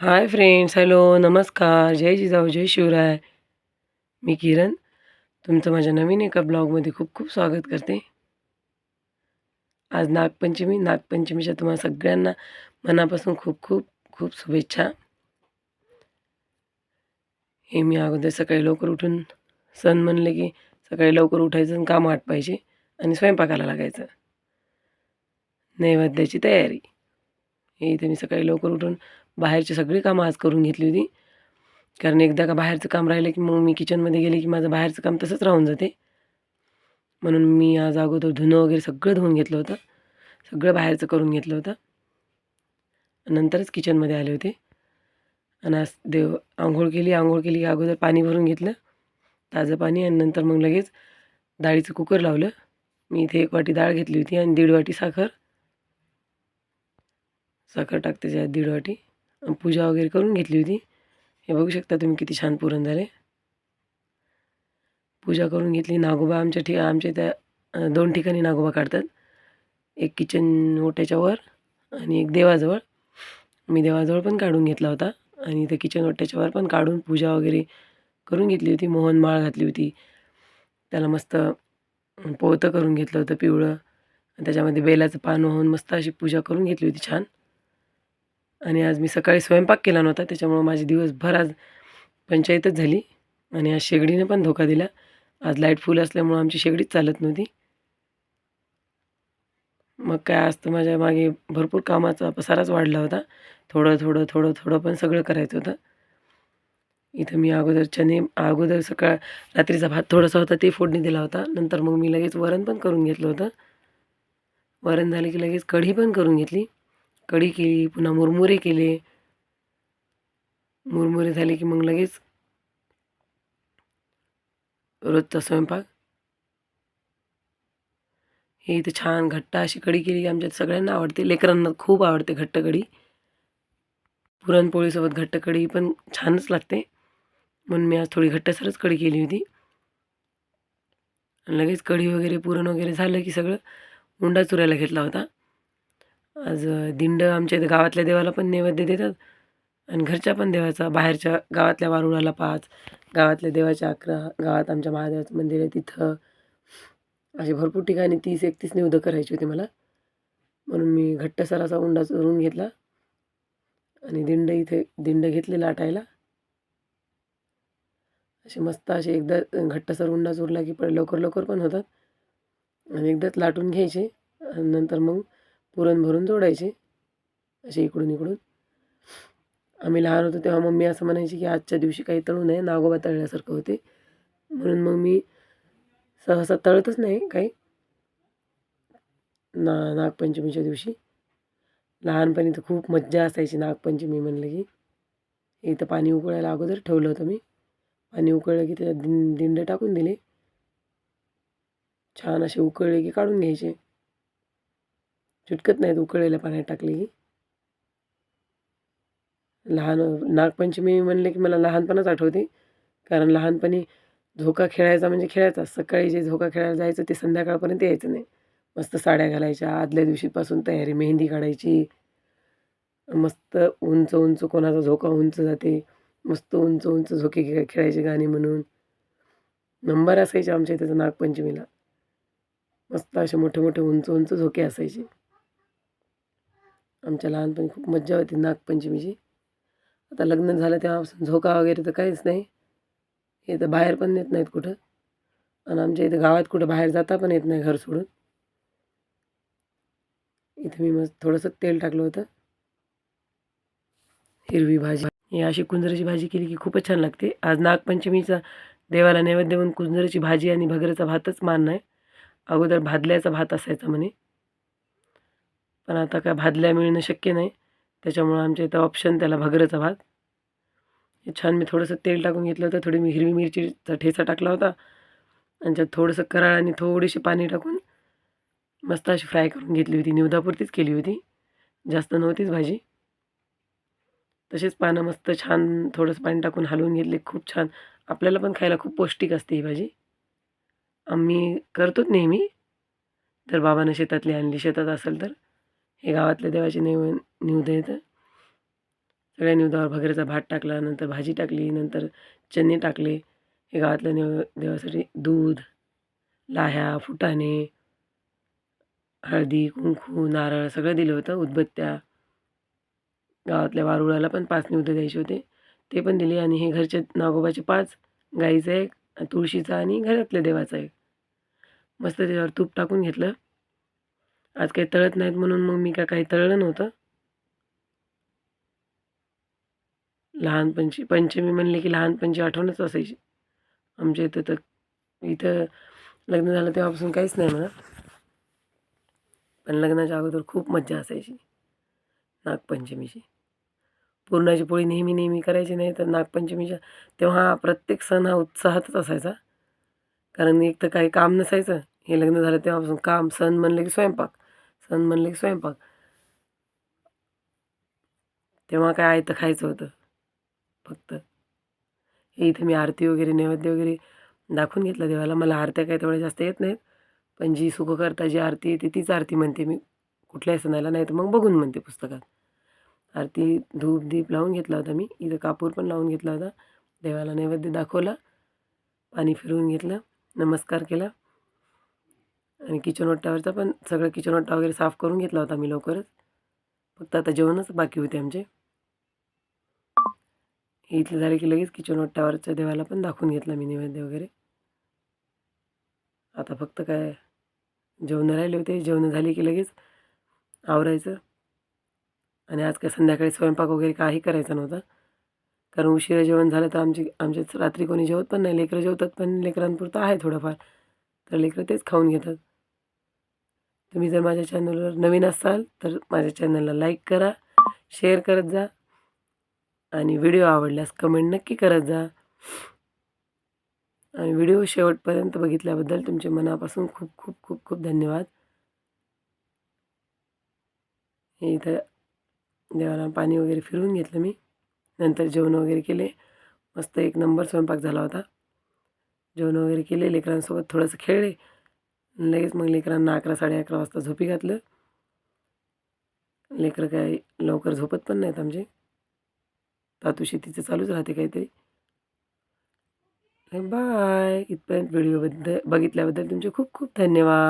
Hi friends hello नमस्कार जय जिजाऊ जय शिवराय मी किरण तुमचं माझ्या नवीन एका ब्लॉगमध्ये खूप खूप स्वागत करते. आज नागपंचमी नागपंचमीच्या तुम्हाला सगळ्यांना मनापासून खूप खूप खूप शुभेच्छा. हे मी अगोदर सकाळी लवकर उठून सण म्हणले की सकाळी लवकर उठायचं आणि काम आटपायचे आणि स्वयंपाकाला लागायचं. नैवेद्याची तयारी. हे इथे मी सकाळी लवकर उठून बाहेरची सगळी कामं आज करून घेतली होती. कारण एकदा का बाहेरचं काम राहिलं की मग मी किचनमध्ये गेले की माझं बाहेरचं काम तसंच राहून जाते. म्हणून मी आज अगोदर धुणं वगैरे सगळं धुवून घेतलं होतं. सगळं बाहेरचं करून घेतलं होतं. नंतरच किचनमध्ये आले होते. आणि आज देव आंघोळ केली आंघोळ केली की अगोदर पाणी भरून घेतलं ताजं पाणी आणि नंतर मग लगेच डाळीचं कुकर लावलं. मी इथे एक वाटी डाळ घेतली होती आणि दीड वाटी साखर. साखर टाकते त्याच्यात दीड वाटी. पूजा वगैरे करून घेतली होती. हे बघू शकता तुम्ही किती छान पुरण झाले. पूजा करून घेतली. नागोबा आमच्या ठिका आमच्या त्या दोन ठिकाणी नागोबा काढतात. एक किचन ओट्याच्यावर आणि एक देवाजवळ. मी देवाजवळ पण काढून घेतला होता. आणि त्या किचन ओट्याच्यावर पण काढून पूजा वगैरे करून घेतली होती. मोहन माळ घातली होती. त्याला मस्त पोहतं करून घेतलं होतं पिवळं. त्याच्यामध्ये बेलाचं पान होऊन मस्त अशी पूजा करून घेतली होती छान. आणि आज मी सकाळी स्वयंपाक केला नव्हता त्याच्यामुळं माझी दिवसभर आज पंचायतच झाली आणि आज शेगडीने पण धोका दिला. आज लाइट फुल असल्यामुळं आमची शेगडीच चालत नव्हती. मग काय आज तर माझ्या मागे भरपूर कामाचा पसाराच वाढला होता. थोडं थोडं थोडं थोडं पण सगळं करायचं होतं. इथं मी अगोदर चने अगोदर सकाळ रात्रीचा भात थोडासा होता ते फोडणी दिला होता. नंतर मग मी लगेच वरण पण करून घेतलं होतं. वरण झाले की लगेच कढी पण करून घेतली. कढी केली पुन्हा मुरमुरे केले. मुरमुरे झाले की मग लगेच रोजचा स्वयंपाक. हे इथे छान घट्ट अशी कढी केली की आमच्यात सगळ्यांना आवडते लेकरांना खूप आवडते घट्ट कढी. पुरणपोळीसोबत घट्ट कढी पण छानच लागते. म्हणून मी आज थोडी घट्टसरच कढी केली होती. लगेच कढी वगैरे पुरण वगैरे झालं की सगळं उंडा चुरायला घेतला होता. आज दिंड आमच्या इथं गावातल्या देवाला पण नैवेद्य देतात आणि घरच्या पण देवाचा बाहेरच्या गावातल्या वारुळाला पाच गावातल्या देवाच्या अकरा गावात आमच्या महादेवाचं मंदिर आहे तिथं. असे भरपूर ठिकाणी तीस एकतीस निवदं करायची होती मला. म्हणून मी घट्टसर असा उंडा चुरून घेतला आणि दिंड इथे दिंड घेतले लाटायला. असे मस्त असे एकदा घट्टसर उंडा चोरला की पण लवकर लवकर पण होतात. आणि एकदाच लाटून घ्यायचे आणि नंतर मग पुरण भरून जोडायचे असे इकडून इकडून. आम्ही लहान होतो तेव्हा मम्मी असं म्हणायची की आजच्या दिवशी काही तळू नये नागोबा तळल्यासारखं होते. म्हणून मग मी सहसा तळतच नाही काही. ना नागपंचमीच्या दिवशी. लहानपणी तर खूप मज्जा असायची नागपंचमी म्हणलं की. इथं पाणी उकळायला अगोदर ठेवलं होतं मी. पाणी उकळलं की त्याच्यात दिं दिंड टाकून दिले. छान असे उकळले की काढून घ्यायचे. चिटकत नाहीत उकळलेल्या पाण्यात टाकली की लहान नागपंचमी म्हणले की मला लहानपणाच आठवते. कारण लहानपणी झोका खेळायचा म्हणजे खेळायचा. सकाळी जे झोका खेळायला जायचं ते संध्याकाळपर्यंत यायचं नाही. मस्त साड्या घालायच्या. आदल्या दिवशीपासून तयारी. मेहंदी काढायची. मस्त उंच उंच कोणाचा झोका उंच जाते. मस्त उंच उंच झोके खे खेळायचे गाणे म्हणून. नंबर असायचे आमच्या इथेचं नागपंचमीला. मस्त असे मोठे मोठे उंच उंच झोके असायचे. आमच्या लहानपणी खूप मज्जा होती नागपंचमीची. आता लग्न झालं तेव्हापासून झोका वगैरे तर काहीच नाही. हे तर बाहेर पण नेत नाहीत कुठं. आणि आमच्या इथं गावात कुठं बाहेर जाता पण येत नाही घर सोडून. इथं मी मस्त थोडंसं तेल टाकलं होतं. हिरवी भाजी. ही अशी कुंजराची भाजी केली की खूपच छान लागते. आज नागपंचमीचा देवाला नैवेद्य म्हणून कुंजराची भाजी आणि भगराचा भातच मान आहे. अगोदर भादल्याचा भात असायचा म्हणे. पण आता काय भादल्या मिळणं शक्य नाही. त्याच्यामुळं आमच्या इथं ऑप्शन त्याला भगरेचा भात. हे छान मी थोडंसं तेल टाकून घेतलं होतं थोडी मी हिरवी मिरचीचा ठेचा टाकला होता. आणि त्यात थोडंसं कराळ आणि थोडीशी पाणी टाकून मस्त अशी फ्राय करून घेतली होती. निवदापुरतीच केली होती. जास्त नव्हतीच भाजी. तसेच पानं मस्त छान थोडंसं पाणी टाकून हलवून घेतले. खूप छान. आपल्याला पण खायला खूप पौष्टिक असते ही भाजी. आम्ही करतोच नेहमी. तर बाबानं शेतातली आणली शेतात असेल तर. हे गावातल्या देवाचे नेव निवद येतं सगळ्या निवदावर भगऱ्याचा भात टाकला नंतर भाजी टाकली नंतर चणे टाकले. हे गावातल्या नेव देवासाठी दूध लाह्या फुटाणे हळदी कुंकू नारळ सगळं दिलं होतं उदबत्त्या. गावातल्या वारुळाला पण पाच निवदं द्यायचे होते. ते पण दिले आणि हे घरचे नागोबाचे पाच गाईचं एक तुळशीचा आणि घरातल्या देवाचा एक. मस्त त्याच्यावर तूप टाकून घेतलं. आज काही तळत नाहीत म्हणून मग मी का काही तळलं नव्हतं. लहानपणची पंचमी म्हणले की लहानपणची आठवणच असायची. आमच्या इथं तर इथं लग्न झालं तेव्हापासून काहीच नाही म्हणा. पण लग्नाच्या अगोदर खूप मज्जा असायची नागपंचमीची. पुरणाची पोळी नेहमी नेहमी करायची नाही तर नागपंचमीच्या तेव्हा प्रत्येक सण हा उत्साहातच असायचा. कारण एक तर काही काम नसायचं हे लग्न झालं तेव्हापासून काम सण म्हणलं की स्वयंपाक. सण म्हणले की स्वयंपाक. तेव्हा काय आयतं खायचं होतं. फक्त. हे इथे मी आरती वगैरे नैवेद्य वगैरे दाखवून घेतलं देवाला. मला आरत्या काय तेवढ्या जास्त येत नाहीत. पण जी सुखकर्ता जी आरती येते तीच आरती म्हणते मी. कुठल्याही सणाला नाही तर मग बघून म्हणते पुस्तकात. आरती धूप दीप लावून घेतला होता मी. इथं कापूर पण लावून घेतला होता. देवाला नैवेद्य दाखवला. पाणी फिरवून घेतलं. नमस्कार केला. आणि किचन ओट्यावरचा पण सगळं किचन ओट्टा वगैरे साफ करून घेतला होता मी लवकरच. फक्त आता जेवणच बाकी होते आमचे. हे इथलं झालं की लगेच किचन ओट्यावरच्या देवाला पण दाखवून घेतला मी नैवेद्य वगैरे. आता फक्त काय जेवणं राहिले होते जेवणं झाली की लगेच आवरायचं. आणि आज काय संध्याकाळी स्वयंपाक वगैरे काही करायचा नव्हता. कारण उशिरा जेवण झालं तर आमची आमच्याच रात्री कोणी जेवत पण नाही लेकरं जेवतात पण लेकरांपुरतं आहे थोडंफार. तर लेकरं तेच खाऊन घेतात. तुम्ही जर माझ्या चॅनलवर नवीन असाल तर माझ्या चॅनलला लाईक करा शेअर करत जा आणि व्हिडिओ आवडल्यास कमेंट नक्की करत जा. आणि व्हिडिओ शेवटपर्यंत बघितल्याबद्दल तुमचे मनापासून खूप खूप खूप खूप धन्यवाद. हे इथं देवाला पाणी वगैरे फिरवून घेतलं मी. नंतर जेवण वगैरे केले. मस्त एक नंबर स्वयंपाक झाला होता. जेवण वगैरे केले. लेकरांसोबत थोडंसं खेळले. लगेच मग लेकरांना अकरा साडे अकरा वाजता झोपी घातलं. लेकरं काय लवकर झोपत पण नाहीत आमचे. तातूशी तिचं चालूच राहते काहीतरी. बाय. इथपर्यंत व्हिडिओबद्दल बघितल्याबद्दल तुमचे खूप खूप धन्यवाद.